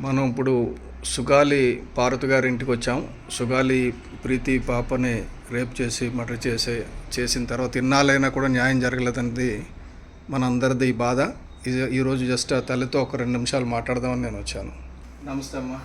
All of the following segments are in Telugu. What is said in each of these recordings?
మనం ఇప్పుడు సుగాలి పార్వతి గారి ఇంటికి వచ్చాం. సుగాలి ప్రీతి పాపని రేప్ చేసి మర్డర్ చేసే చేసిన తర్వాత ఇన్నాళ్ళైనా కూడా న్యాయం జరగలేదన్నది మనందరిది బాధ. ఈరోజు జస్ట్ ఆ తల్లితో ఒక రెండు నిమిషాలు మాట్లాడదామని నేను వచ్చాను. నమస్తే అమ్మా.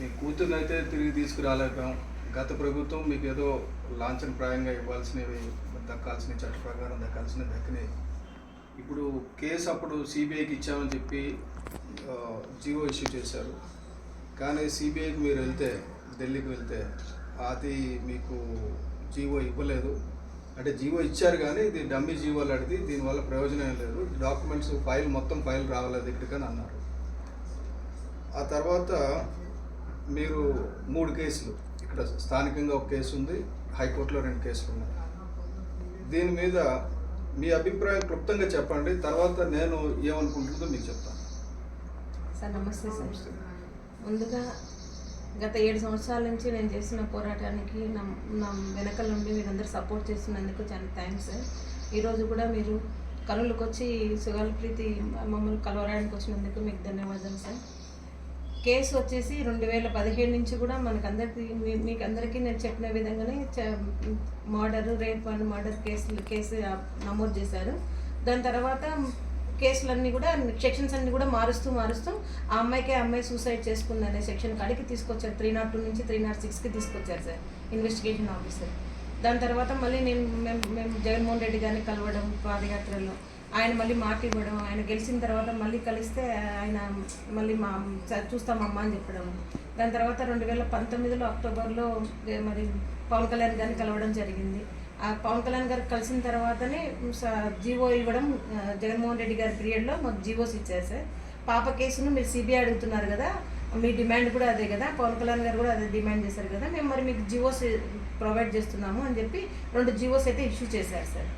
మీ కూతుర్ని అయితే తిరిగి తీసుకురాలేకపోయాం. గత ప్రభుత్వం మీకు ఏదో లాంఛనప్రాయంగా ఇవ్వాల్సినవి దక్కాల్సిన చట్ట ప్రకారం దక్కాల్సిన దక్కినాయి ఇప్పుడు కేసు అప్పుడు సిబిఐకి ఇచ్చామని చెప్పి జియో జీవో ఇష్యూ చేశారు. కానీ సిబిఐకి మీరు వెళ్తే ఢిల్లీకి వెళ్తే అది మీకు జీవో ఇవ్వలేదు. అంటే జీవో ఇచ్చారు కానీ ఇది డమ్మీ జీవో లాంటిది దీనివల్ల ప్రయోజనం ఏం లేదు. డాక్యుమెంట్స్ ఫైల్ మొత్తం ఫైల్ రావలేదు ఇక్కడికని అన్నారు. ఆ తర్వాత మీరు మూడు కేసులు. ఇక్కడ స్థానికంగా ఒక కేసు ఉంది హైకోర్టులో రెండు కేసులు ఉన్నాయి దీని మీద మీ అభిప్రాయం క్లుప్తంగా చెప్పండి తర్వాత నేను ఏమనుకుంటుందో మీకు చెప్తాను. సార్ నమస్తే సార్. ముందుగా గత ఏడు సంవత్సరాల నుంచి నేను చేసిన పోరాటానికి నా నా వెనకల నుండి మీరందరూ సపోర్ట్ చేస్తున్నందుకు చాలా థ్యాంక్స్ సార్. ఈరోజు కూడా మీరు కనులకు వచ్చి సుగాల ప్రీతి మమ్మల్ని కలవడానికి వచ్చినందుకు మీకు ధన్యవాదాలు సార్. కేసు వచ్చేసి రెండు వేల పదిహేడు నుంచి కూడా మనకు అందరికీ మీకు అందరికీ నేను చెప్పిన విధంగానే మర్డర్ రేప్ అండ్ మర్డర్ కేసులు కేసు నమోదు చేశారు. దాని తర్వాత కేసులన్నీ కూడా సెక్షన్స్ అన్నీ కూడా మారుస్తూ మారుస్తూ ఆ అమ్మాయికి ఆ అమ్మాయి సూసైడ్ చేసుకుంది అనే సెక్షన్ కాడికి తీసుకొచ్చారు. త్రీ నాట్ టూ నుంచి త్రీ నాట్ సిక్స్కి తీసుకొచ్చారు సార్ ఇన్వెస్టిగేషన్ ఆఫీసర్. దాని తర్వాత మళ్ళీ నేను మేము మేము జగన్మోహన్ రెడ్డి గారిని కలవడం పాదయాత్రలో ఆయన మళ్ళీ మాట ఇవ్వడం ఆయన గెలిచిన తర్వాత మళ్ళీ కలిస్తే ఆయన మళ్ళీ మా చూస్తామమ్మా అని చెప్పడం. దాని తర్వాత రెండు వేల పంతొమ్మిదిలో అక్టోబర్లో మరి పవన్ కళ్యాణ్ గారిని కలవడం జరిగింది. ఆ పవన్ కళ్యాణ్ గారు కలిసిన తర్వాతనే స- జీవో ఇవ్వడం జగన్మోహన్ రెడ్డి గారి పీరియడ్లో మాకు జీవోస్ ఇచ్చారు సార్ పాప కేసును మీరు సిబిఐ అడుగుతున్నారు కదా మీ డిమాండ్ కూడా అదే కదా పవన్ కళ్యాణ్ గారు కూడా అదే డిమాండ్ చేశారు కదా మేము మరి మీకు జీవోస్ ప్రొవైడ్ చేస్తున్నాము అని చెప్పి రెండు జీవోస్ అయితే ఇష్యూ చేశారు సార్.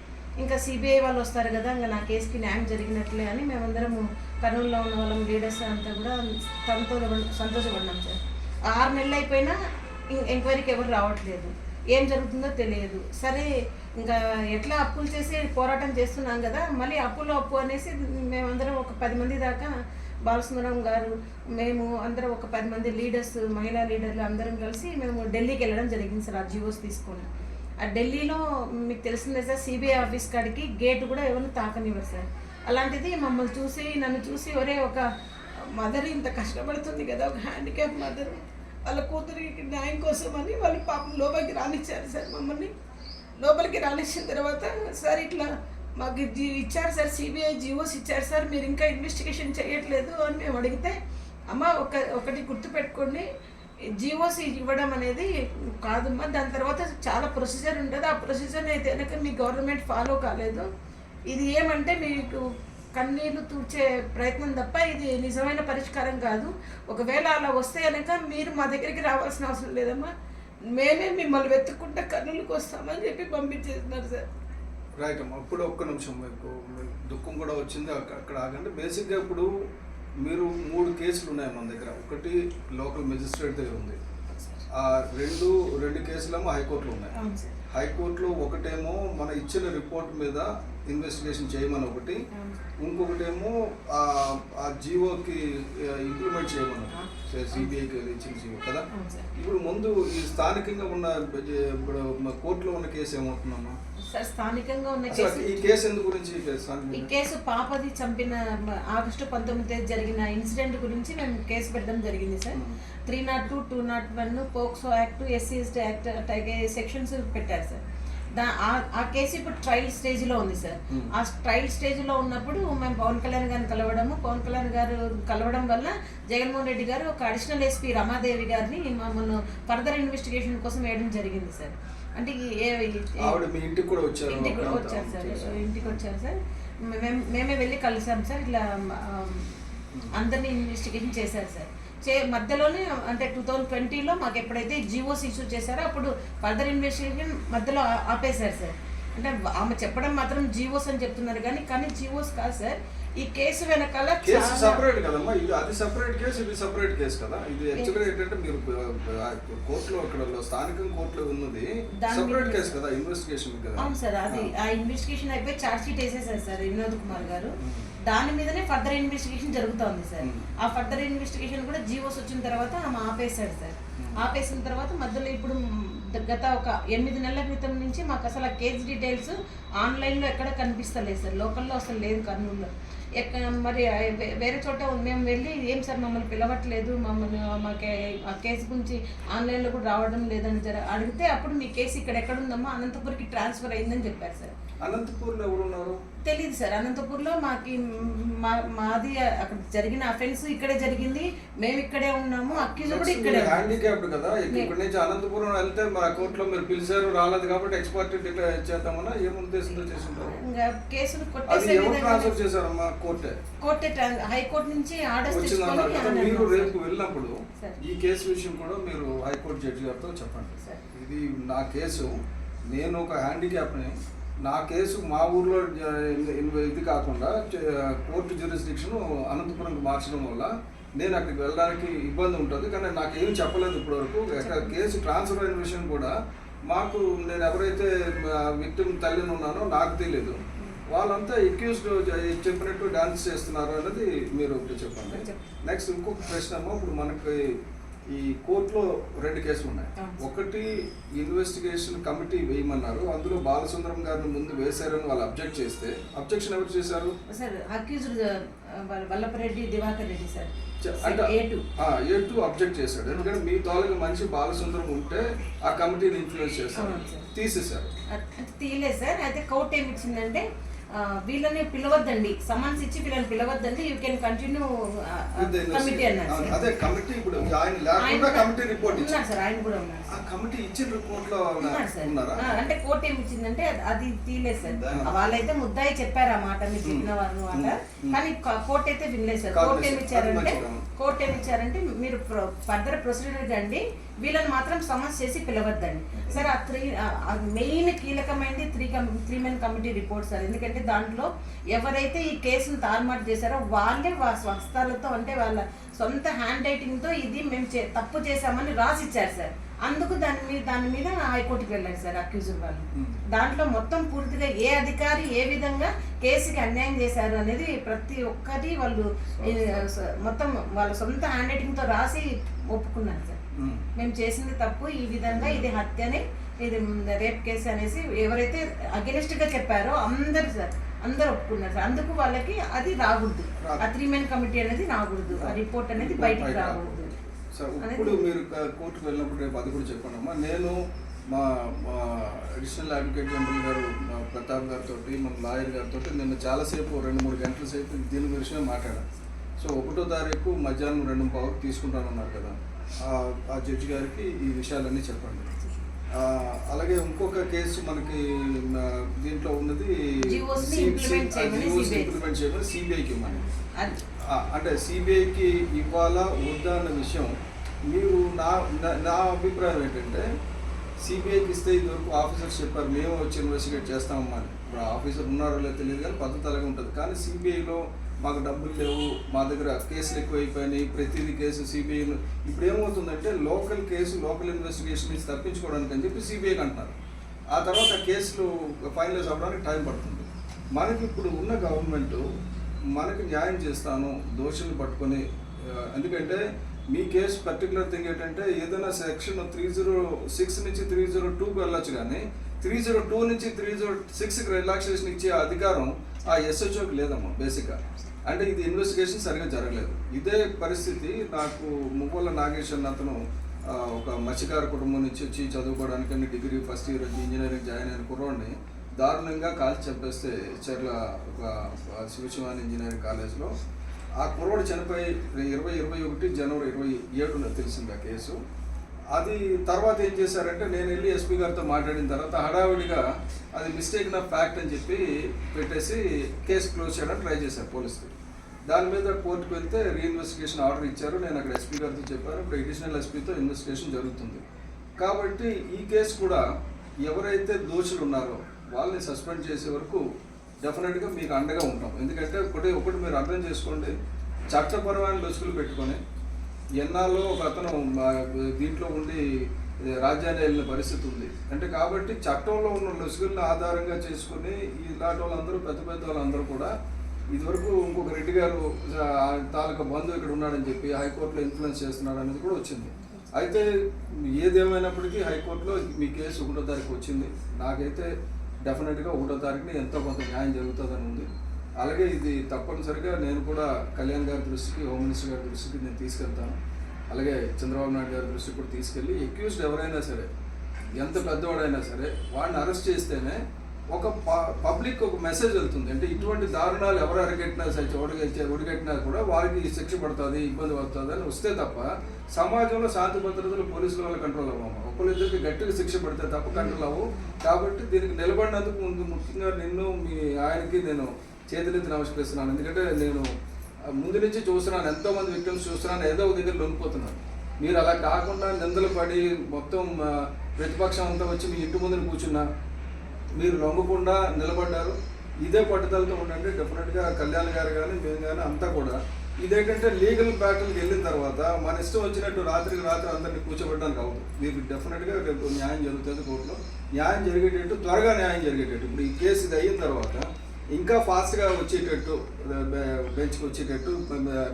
ఇంకా సిబిఐ వాళ్ళు వస్తారు కదా ఇంకా నా కేసుకి న్యాయం జరిగినట్లే అని మేమందరము కర్నూలులో ఉన్న వాళ్ళం లీడర్స్ అంతా కూడా సంతోష సంతోషపడినాం సార్. ఆరు నెలలు అయిపోయినా ఎంక్వైరీకి ఎవరు రావట్లేదు. ఏం జరుగుతుందో తెలియదు. సరే ఇంకా ఎట్లా అప్పులు చేసి పోరాటం చేస్తున్నాం కదా మళ్ళీ అప్పులో అప్పు అనేసి మేమందరం ఒక పది మంది దాకా బాలసుందరం గారు మేము అందరం ఒక పది మంది లీడర్స్ మహిళా లీడర్లు అందరం కలిసి మేము ఢిల్లీకి వెళ్ళడం జరిగింది సార్ ఆ జీవోస్ తీసుకొని. ఢిల్లీలో మీకు తెలిసిందే సార్ సిబిఐ ఆఫీస్ కాడికి గేట్ కూడా ఎవరు తాకనివ్వరు సార్. అలాంటిది మమ్మల్ని చూసి నన్ను చూసి ఒరే ఒక మదర్ ఇంత కష్టపడుతుంది కదా ఒక హ్యాండిక్యాప్ మదర్ వాళ్ళ కూతురికి న్యాయం కోసం అని వాళ్ళు పాపం లోపలికి రానిచ్చారు సార్ మమ్మల్ని. లోపలికి రానిచ్చిన తర్వాత సార్ ఇట్లా మాకు జీ ఇచ్చారు సార్ సిబిఐ జీవోస్ ఇచ్చారు సార్ మీరు ఇంకా ఇన్వెస్టిగేషన్ చేయట్లేదు అని మేము అడిగితే అమ్మ ఒక ఒకటి గుర్తుపెట్టుకోండి జీవోస్ ఇవ్వడం అనేది కాదమ్మా దాని తర్వాత చాలా ప్రొసీజర్ ఉంటుంది. ఆ ప్రొసీజర్ అయితే కనుక మీ గవర్నమెంట్ ఫాలో కాలేదు. ఇది ఏమంటే మీకు కన్నీళ్ళు తూర్చే ప్రయత్నం తప్ప ఇది నిజమైన పరిష్కారం కాదు. ఒకవేళ అలా వస్తే కనుక మీరు మా దగ్గరికి రావాల్సిన అవసరం లేదమ్మా. మేమే మిమ్మల్ని వెతుక్కుంటే కర్నూలుకి వస్తామని చెప్పి పంపించేస్తున్నారు సార్. రైట్ అమ్మా. ఇప్పుడు ఒక్క నిమిషం. మీకు దుఃఖం కూడా వచ్చింది. అక్క- అక్కడ ఆగండి. బేసిక్గా ఇప్పుడు మీరు మూడు కేసులు ఉన్నాయి మన దగ్గర. ఒకటి లోకల్ మెజిస్ట్రేట్ దగ్గర ఉంది. ఆ రెండు రెండు కేసులేమో హైకోర్టులో ఉన్నాయి. హైకోర్టులో ఒకటేమో మన ఇచ్చిన రిపోర్ట్ మీద ఇన్వెస్టిగేషన్ చేయమని ఒకటి. ఇంకొకటేమో ఆ- జీవోకి ఇంప్లిమెంట్ చేయమని సిబిఐకి ఇచ్చిన జీవో కదా. ఇప్పుడు ముందు ఈ స్థానికంగా ఉన్న ఇప్పుడు కోర్టులో ఉన్న కేసు ఏమవుతుందమ్మా? సార్ స్థానికంగా ఉన్న కేసు ఈ కేసు గురించి ఈ కేసు పాపది చంపిన ఆగస్టు పంతొమ్మిది తేదీ జరిగిన ఇన్సిడెంట్ గురించి మేము కేసు పెట్టడం జరిగింది sir. Three nought two two nought one POCSO act SC act sections పెట్టారు సార్. దా ఆ- కేసు ఇప్పుడు ట్రయల్ స్టేజ్లో ఉంది సార్. ఆ ట్రయల్ స్టేజ్లో ఉన్నప్పుడు మేము పవన్ కళ్యాణ్ గారిని కలవడము పవన్ కళ్యాణ్ గారు కలవడం వల్ల జగన్మోహన్ రెడ్డి గారు ఒక అడిషనల్ ఎస్పీ రమాదేవి గారిని మమ్మల్ని ఫర్దర్ ఇన్వెస్టిగేషన్ కోసం వేయడం జరిగింది సార్. అంటే ఆవిడ మీ ఇంటికి కూడా వచ్చారు ఇంటికి అప్పుడంతా వచ్చారు సార్. ఇంటికి వచ్చారు సార్. మేము మేమే వెళ్ళి కలిసాం సార్. ఇట్లా అందరినీ ఇన్వెస్టిగేషన్ చేశారు సార్. చే మధ్యలోనే అంటే టూ థౌజండ్ ట్వంటీలో మాకు ఎప్పుడైతే జియోస్ ఇష్యూ చేశారో అప్పుడు ఫర్దర్ ఇన్వెస్టిగేషన్ మధ్యలో ఆపేశారు సార్. అంటే ఆమె చెప్పడం మాత్రం జియోస్ అని చెప్తున్నారు కానీ కానీ జియోస్ కాదు సార్. ఈ కేసు వెనకాల కేసు సపరేట్ కదమ్మా. ఇది అది సపరేట్ కేసు ఇది సపరేట్ కేసు కదా. ఇది యాక్చువల్గా ఏంటంటే మీరు కోర్టులో ఇక్కడ స్థానిక కోర్టులో ఉన్నది సపరేట్ కేసు కదా ఇన్వెస్టిగేషన్ కదా. అవును సార్ అది ఆ. ఇన్వెస్టిగేషన్ అయిపోయి చార్జ్ షీట్ వేసేసారు సార్ వినోద్ కుమార్ గారు. దాని మీదనే ఫర్దర్ ఇన్వెస్టిగేషన్ జరుగుతోంది సార్. ఆ ఫర్దర్ ఇన్వెస్టిగేషన్ కూడా జీవోస్ వచ్చిన తర్వాత ఆమె ఆపేశాడు సార్. ఆపేసిన తర్వాత మధ్యలో ఇప్పుడు గత ఒక ఎనిమిది నెలల క్రితం నుంచి మాకు అసలు ఆ కేస్ డీటెయిల్స్ ఆన్లైన్లో ఎక్కడ కనిపిస్తలేదు సార్. లోకల్లో అసలు లేదు కర్నూలులో. మరి ఆ వే- వేరే చోట మేము వెళ్ళి ఏం సార్ మమ్మల్ని పిలవట్లేదు మమ్మల్ని మాకే ఆ కేసు గురించి ఆన్లైన్లో కూడా రావడం లేదని జర అడిగితే అప్పుడు మీ కేసు ఇక్కడ ఎక్కడ ఉందమ్మా? అనంతపుర్కి ట్రాన్స్ఫర్ అయిందని చెప్పారు సార్. అనంతపూర్లో ఎవరు ఉన్నారు? తెలియదు సార్. అనంతపూర్లో మాకి మా మాది అక్కడ జరిగిన అఫెన్స్ ఇక్కడే జరిగింది. మేము ఇక్కడే ఉన్నాము. అక్యూజ్ కూడా ఇక్కడే. హ్యాండిక్యాప్డ్ కదా? ఇక్కడి నుంచి అనంతపురం వెళ్తే మా కోర్టులో మీరు పిలిచారు రాలేదు కాబట్టి ఎక్స్పర్ట్ చేద్దామన్నా ఏం ఉద్దేశంతో చేసింటారు? ఇంకా కేసులు కొట్టేసే ట్రాన్స్ఫర్ చేశారమ్మా? కోర్టే. కోర్టు హైకోర్టు నుంచి ఆర్డర్స్ వచ్చిందన్నారు ఆర్డర్ మీరు. రేపు వెళ్ళినప్పుడు. ఈ కేసు విషయం కూడా మీరు హైకోర్టు జడ్జి గారితో చెప్పండి. ఇది నా కేసు. నేను ఒక హ్యాండిక్యాప్ని. నా కేసు మా ఊర్లో ఇది కాకుండా కోర్టు జ్యూరిస్డిక్షన్ అనంతపురంకి మార్చడం వల్ల నేను అక్కడికి వెళ్ళడానికి ఇబ్బంది ఉంటుంది. కానీ నాకు ఏం చెప్పలేదు ఇప్పటివరకు. ఎక్కడ కేసు ట్రాన్స్ఫర్ అయిన విషయం కూడా మాకు నేను ఎవరైతే విక్టిమ్ తల్లిని ఉన్నానో నాకు తెలియదు వాళ్ళంతా ఎక్యూస్డ్ చెప్పినట్టు డాన్స్ చేస్తున్నారు అనేది మీరు ఒకటి చెప్పండి. నెక్స్ట్ ఇంకొక ప్రశ్న అమ్మా ఇప్పుడు మనకి ఈ కోర్టులో రెండు కేసులు ఉన్నాయి. ఒకటి ఇన్వెస్టిగేషన్ కమిటీ వేయమన్నారు. అందులో బాలసుందరం గారిని ముందు వేశారని వాళ్ళు అబ్జెక్ట్ చేస్తే అబ్జెక్షన్ ఎవరు చేశారు? Sir accused Vallabhareddy Divakar Reddy sir. అంటే ఏ టూ అబ్జెక్ట్ చేశాడు. ఎందుకంటే మీ తాలూకు మంచి బాలసుందరం ఉంటే ఆ కమిటీని ఇన్ఫ్లుయెన్స్ చేశారు. తీసేశారు. తీయలేదు సార్. అయితే కోర్టు ఏమి ఇచ్చిందంటే వీళ్ళని పిలవద్దండి సమన్స్ ఇచ్చి వీళ్ళని పిలవద్దండి యూ కెన్ కంటిన్యూ కమిటీ. అన్నారు. అదే కమిటీ ఇప్పుడు ఆయన లేకుండా కూడా- కమిటీ రిపోర్ట్ ఉన్నారు సార్ ఆయన కూడా ఉన్నారు ఆ. కమిటీ ఇచ్చిన రిపోర్ట్లో ఉన్నారు అంటే కోర్టు ఏమి ఇచ్చిందంటే అది- తీయలేదు సార్. వాళ్ళైతే ముద్దాయి చెప్పారు ఆ మాట మీరు చెప్పిన వాళ్ళు ఉమ్. కానీ కోర్టు అయితే వినలేదు సార్ కోర్టు ఏమి. ఇచ్చారంటే. కోర్టు ఏమి ఇచ్చారంటే మీరు ఫర్దర్ ప్రొసీడర్ కండి వీళ్ళని మాత్రం సమస్య చేసి పిలవద్దండి సార్ ఆ త్రీ మెయిన్ కీలకమైనది three cum three men committee report sir ఎందుకంటే దాంట్లో ఎవరైతే ఈ కేసును తారుమాటు చేశారో వాళ్ళే వా- స్వస్థలతో అంటే వాళ్ళ సొంత హ్యాండ్ రైటింగ్తో ఇది మేము చే- తప్పు చేశామని రాసి ఇచ్చారు సార్ అందుకు దాని మీద దాని మీద హైకోర్టుకి వెళ్ళారు సార్ అక్యూజర్ వాళ్ళు ఉమ్. దాంట్లో మొత్తం పూర్తిగా ఏ అధికారి ఏ విధంగా కేసుకి అన్యాయం చేశారు అనేది ప్రతి ఒక్కటి వాళ్ళు మొత్తం వాళ్ళ సొంత హ్యాండ్ రైటింగ్తో రాసి ఒప్పుకున్నారు సార్. మేము చేసింది తప్పు ఈ విధంగా ఇది హత్యని ఇది రేప్ కేసు అనేసి ఎవరైతే against గా చెప్పారో అందరు సార్ అందరు ఒప్పుకున్నారు సార్. అందుకు వాళ్ళకి అది రాకూడదు. ఆ త్రీ మెన్ కమిటీ అనేది రాకూడదు. ఆ రిపోర్ట్ అనేది బయటికి రాకూడదు. సార్ ఇప్పుడు మీరు కోర్టుకు వెళ్ళినప్పుడు రేపు అది కూడా చెప్పండమ్మా నేను మా మా అడిషనల్ అడ్వకేట్ జనరల్ గారు మా ప్రతాప్ గారితో మన లాయర్ గారితో నిన్న చాలాసేపు రెండు మూడు గంటల సేపు దీని విషయమే మాట్లాడాను. సో ఒకటో తారీఖు మధ్యాహ్నం రెండు పావుకు తీసుకుంటానన్నారు కదా. ఆ- జడ్జి గారికి ఈ విషయాలన్నీ చెప్పండి. అలాగే ఇంకొక కేసు మనకి దీంట్లో ఉన్నది. ఇంప్లిమెంట్ చేయమని సిబిఐకి అంటే సిబిఐకి ఇవ్వాలా వద్దా అన్న విషయం మీరు నా నా- అభిప్రాయం ఏంటంటే సిబిఐకి ఇస్తే ఇదివరకు ఆఫీసర్స్ చెప్పారు మేము వచ్చి ఇన్వెస్టిగేట్ చేస్తామమ్మా ఇప్పుడు ఆఫీసర్ ఉన్నారో లేదో తెలియదు కానీ పద్ధతి అలాగే ఉంటుంది. కానీ సిబిఐలో మాకు డబ్బులు లేవు మా దగ్గర కేసులు ఎక్కువ అయిపోయినాయి ప్రతిదీ కేసు సిబిఐలో ఇప్పుడు ఏమవుతుందంటే లోకల్ కేసు లోకల్ ఇన్వెస్టిగేషన్ నుంచి తప్పించుకోవడానికి అని చెప్పి సిబిఐకి అంటున్నారు. ఆ తర్వాత కేసులు ఫైనలైజ్ అవ్వడానికి టైం పడుతుంది. మనకి ఇప్పుడు ఉన్న గవర్నమెంట్ మనకి న్యాయం చేస్తాను దోషులు పట్టుకొని ఎందుకంటే మీ కేసు పర్టికులర్ థింగ్ ఏంటంటే ఏదైనా సెక్షన్ త్రీ జీరో సిక్స్ నుంచి త్రీ జీరో టూకి వెళ్ళొచ్చు కానీ త్రీ జీరో టూ నుంచి త్రీ జీరో సిక్స్కి రిలాక్సేషన్ ఇచ్చే అధికారం ఆ ఎస్హెచ్ఓకి లేదమ్మా బేసిక్గా అంటే ఇది ఇన్వెస్టిగేషన్ సరిగా జరగలేదు. ఇదే పరిస్థితి నాకు మువ్వల నాగేష్ అతను ఒక మత్స్యకార కుటుంబం నుంచి వచ్చి చదువుకోవడానికి డిగ్రీ ఫస్ట్ ఇయర్ వచ్చి ఇంజనీరింగ్ జాయిన్ అయిన కుర్రోడిని దారుణంగా కాల్చి చంపేస్తే చర్ల ఒక శివశివాని ఇంజనీరింగ్ కాలేజ్లో. ఆ కుర్రోడు చనిపోయి ఇరవై ఇరవై ఒకటి జనవరి ఇరవై ఏడున తెలిసింది ఆ కేసు. అది తర్వాత ఏం చేశారంటే నేను వెళ్ళి ఎస్పీ గారితో మాట్లాడిన తర్వాత హడావిడిగా అది మిస్టేక్ నా ఫ్యాక్ట్ అని చెప్పి పెట్టేసి కేసు క్లోజ్ చేయడానికి ట్రై చేశారు పోలీసులు. దాని మీద కోర్టుకు వెళ్తే రీఇన్వెస్టిగేషన్ ఆర్డర్ ఇచ్చారు. నేను అక్కడ ఎస్పీ గారితో చెప్పాను. ఇప్పుడు అడిషనల్ ఎస్పీతో ఇన్వెస్టిగేషన్ జరుగుతుంది. కాబట్టి ఈ కేసు కూడా ఎవరైతే దోషులు ఉన్నారో వాళ్ళని సస్పెండ్ చేసే వరకు డెఫినెట్గా మీకు అండగా ఉంటాం. ఎందుకంటే ఒకటి ఒకటి మీరు అర్థం చేసుకోండి. చట్టపరమైన లొసుకులు పెట్టుకొని ఎన్నాళ్ళు ఒక అతను దీంట్లో ఉండి రాజ్యాన్ని వెళ్ళిన పరిస్థితి ఉంది. అంటే కాబట్టి చట్టంలో ఉన్న లొసుగులను ఆధారంగా చేసుకుని ఇలాంటి వాళ్ళందరూ పెద్ద పెద్ద వాళ్ళందరూ కూడా ఇదివరకు ఇంకొక రెడ్డి గారు తాలూకా బంధువు ఇక్కడ ఉన్నాడని చెప్పి హైకోర్టులో ఇన్ఫ్లుయెన్స్ చేస్తున్నాడు అనేది కూడా వచ్చింది. అయితే ఏదేమైనప్పటికీ హైకోర్టులో మీ కేసు ఒకటో తారీఖు వచ్చింది. నాకైతే డెఫినెట్గా ఒకటో తారీఖున ఎంతో కొంత న్యాయం జరుగుతుందని ఉంది. అలాగే ఇది తప్పనిసరిగా నేను కూడా కళ్యాణ్ గారి దృష్టికి హోమ్ మినిస్టర్ గారి దృష్టికి నేను తీసుకెళ్తాను. అలాగే చంద్రబాబు నాయుడు గారి దృష్టికి కూడా తీసుకెళ్ళి ఎక్యూజ్డ్ ఎవరైనా సరే ఎంత పెద్దవాడైనా సరే వాడిని అరెస్ట్ చేస్తేనే ఒక పబ్లిక్ ఒక మెసేజ్ వెళ్తుంది. అంటే ఇటువంటి దారుణాలు ఎవరు అరగట్టినా సరే ఒడిగట్టినా ఒడిగట్టినా కూడా వారికి శిక్ష పడుతుంది ఇబ్బంది పడుతుంది అని వస్తే తప్ప సమాజంలో శాంతి భద్రతలు పోలీసుల వల్ల కంట్రోల్ అవ్వము ఒకరిద్దరికి గట్టిగా శిక్ష పడితే తప్ప కంట్రోల్ అవ్వు కాబట్టి దీనికి నిలబడినందుకు ముందు ముఖ్యంగా నిన్ను మీ ఆయనకి నేను చేతులెత్తి నమస్కరిస్తున్నాను. ఎందుకంటే నేను ముందు నుంచి చూస్తున్నాను ఎంతో మంది విక్టిమ్స్ చూస్తున్నాను ఏదో ఒక దగ్గర లొంగిపోతున్నాను. మీరు అలా కాకుండా నిందలు పడి మొత్తం ప్రతిపక్షం అంతా వచ్చి మీ ఇంటి ముందు కూర్చున్నా మీరు లొంగకుండా నిలబడ్డారు. ఇదే పట్టుదలతో ఉండండి. డెఫినెట్గా కళ్యాణ్ గారు కానీ మేము కానీ అంతా కూడా ఇదేంటంటే లీగల్ బ్యాటిల్కి వెళ్ళిన తర్వాత మన ఇష్టం వచ్చినట్టు రాత్రికి రాత్రి అందరినీ కూర్చోబెట్టడానికి అవ్వదు. మీకు డెఫినెట్గా రేపు న్యాయం జరుగుతుంది కోర్టులో. న్యాయం జరిగేటట్టు త్వరగా న్యాయం జరిగేటట్టు. ఇప్పుడు ఈ కేసు ఇది అయిన తర్వాత ఇంకా ఫాస్ట్గా వచ్చేటట్టు బెంచ్కి వచ్చేటట్టు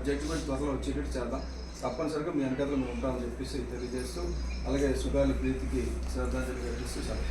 జడ్జిమెంట్ త్వరలో వచ్చేటట్టు చేద్దాం. తప్పనిసరిగా మీ వెనకాల మేము ఉంటామని చెప్పేసి తెలియజేస్తూ అలాగే సుగాలి ప్రీతికి శ్రద్ధాంజలి ఘటిస్తూ సెలవు